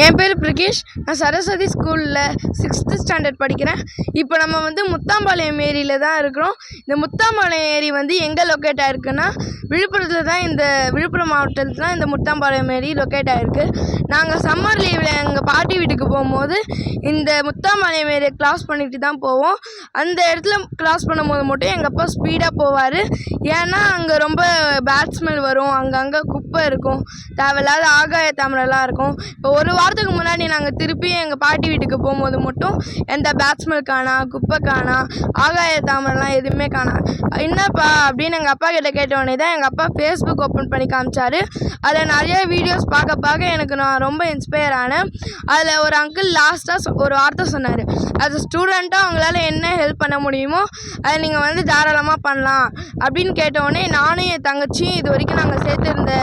என் பேர் பிரகேஷ். நான் சரஸ்வதி ஸ்கூலில் சிக்ஸ்த்து ஸ்டாண்டர்ட் படிக்கிறேன். இப்போ நம்ம வந்து முத்தாம்பாளையம் ஏரியில் தான் இருக்கிறோம். இந்த முத்தாம்பாளையம் ஏரி வந்து எங்கே லொக்கேட் ஆகிருக்குன்னா விழுப்புரத்தில் தான் இந்த விழுப்புரம் மாவட்டத்தில் தான் இந்த முத்தாம்பாளையம் ஏரி லொக்கேட் ஆகிருக்கு நாங்கள் சம்மர் லீவில் எங்கள் பாட்டி வீட்டுக்கு போகும்போது இந்த முத்தாமலை மாரி கிராஸ் பண்ணிட்டு தான் போவோம். அந்த இடத்துல கிராஸ் பண்ணும்போது மட்டும் எங்கள் அப்பா ஸ்பீடாக போவார். ஏன்னா அங்கே ரொம்ப பேட் ஸ்மெல் வரும் அங்கங்கே குப்பை இருக்கும். தேவையில்லாத ஆகாய தாமரைலாம் இருக்கும். இப்போ ஒரு வாரத்துக்கு முன்னாடி நாங்கள் திருப்பி எங்கள் பாட்டி வீட்டுக்கு போகும்போது மட்டும் எந்த பேட் ஸ்மெல் காணா குப்பை காணா ஆகாய தாமரைலாம் எதுவுமே காணா. என்னப்பா அப்படின்னு எங்கள் அப்பா கிட்ட கேட்ட உடனே தான் எங்கள் அப்பா ஃபேஸ்புக் ஓப்பன் பண்ணி காமிச்சாரு. அதில் நிறைய வீடியோஸ் பார்க்க பார்க்க எனக்கு நான் ரொம்ப இன்ஸ்பயர் ஆனேன். அதில் ஒரு அங்கிள் லாஸ்ட்டாக ஒரு வார்த்தை சொன்னார். அது ஸ்டூடெண்ட்டாக அவங்களால என்ன ஹெல்ப் பண்ண முடியுமோ அதை நீங்கள் வந்து தாராளமாக பண்ணலாம். அப்படின்னு கேட்ட உடனே நானும் என் தங்கச்சியும் இது வரைக்கும் நாங்கள் சேர்த்துருந்த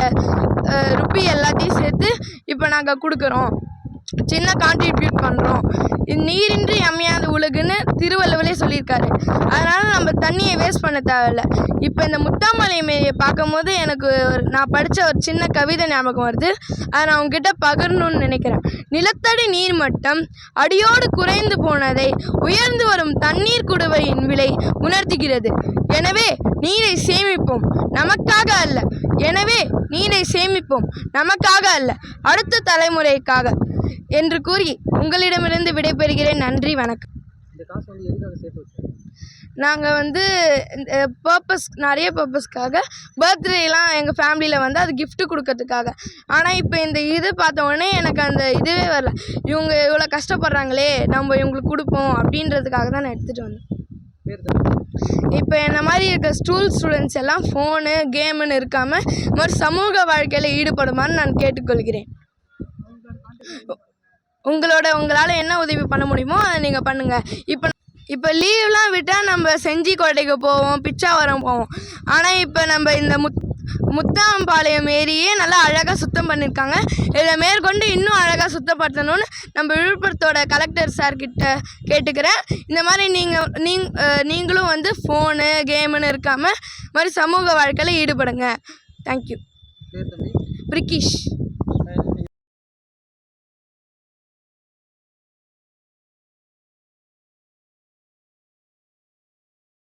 ருப்பி எல்லாத்தையும் சேர்த்து இப்போ நாங்கள் கொடுக்குறோம். சின்ன கான்ட்ரிபியூட் பண்ணுறோம் நீரின்றி அமையாத உலகுன்னு திருவள்ளுவலே சொல்லியிருக்காரு. அதனால் நம்ம தண்ணியை வேஸ்ட் பண்ண தேவையில்ல. இப்போ இந்த முத்தாமலை மேரியை பார்க்கும்போது எனக்கு ஒரு நான் படித்த ஒரு சின்ன கவிதை ஞாபகம் வருது. அதை நான் உங்ககிட்ட பகிரணும்னு நினைக்கிறேன். நிலத்தடி நீர் மட்டம் அடியோடு குறைந்து போனதை உயர்ந்து வரும் தண்ணீர் குடுவையின் விலை உணர்த்துகிறது. எனவே நீரை சேமிப்போம். நமக்காக அல்ல. எனவே நீரை சேமிப்போம். நமக்காக அல்ல. அடுத்த தலைமுறைக்காக. என்று கூறி உங்களிடமிருந்து விடைபெறுகிறேன். நன்றி. வணக்கம். இந்த காசு வந்து எதுக்காக சேர்த்து வச்சோம் நாங்கள் வந்து பர்பஸ் நிறைய பர்பஸ்க்காக பர்த்டேலாம் எங்கள் ஃபேமிலியில் வந்து அது gift கொடுக்கறதுக்காக. ஆனால் இப்போ இந்த இது பார்த்த உடனே எனக்கு அந்த இதுவே வரல. இவங்க இவ்வளோ கஷ்டப்படுறாங்களே நம்ம இவங்களுக்கு கொடுப்போம் அப்படின்றதுக்காக தான் நான் எடுத்துகிட்டு வந்தேன். இப்போ என்ன மாதிரி இருக்க ஸ்கூல் ஸ்டூடெண்ட்ஸ் எல்லாம் ஃபோனு கேமுன்னு இருக்காமல் மாதிரி சமூக வாழ்க்கையில் ஈடுபடுமான்னு நான் கேட்டுக்கொள்கிறேன். உங்களோட உங்களால் என்ன உதவி பண்ண முடியுமோ அதை நீங்கள் பண்ணுங்கள் இப்போ இப்போ லீவ்லாம் விட்டால் நம்ம செஞ்சி கோட்டைக்கு போவோம் பிச்சாவரம் போவோம். ஆனால் இப்போ நம்ம இந்த முத் முத்தாம்பாளையம் ஏரியே நல்லா அழகாக சுத்தம் பண்ணியிருக்காங்க இதில் மேற்கொண்டு இன்னும் அழகாக சுத்தப்படுத்தணும்னு நம்ம விழுப்புரத்தோட கலெக்டர் சார் கிட்ட கேட்டுக்கிறேன். இந்த மாதிரி நீங்கள் நீங் நீங்களும் வந்து ஃபோனு கேமுன்னு இருக்காமல் இது மாதிரி சமூக வாழ்க்கையில் ஈடுபடுங்க. தேங்க்யூ பிரிக்கிஷ்.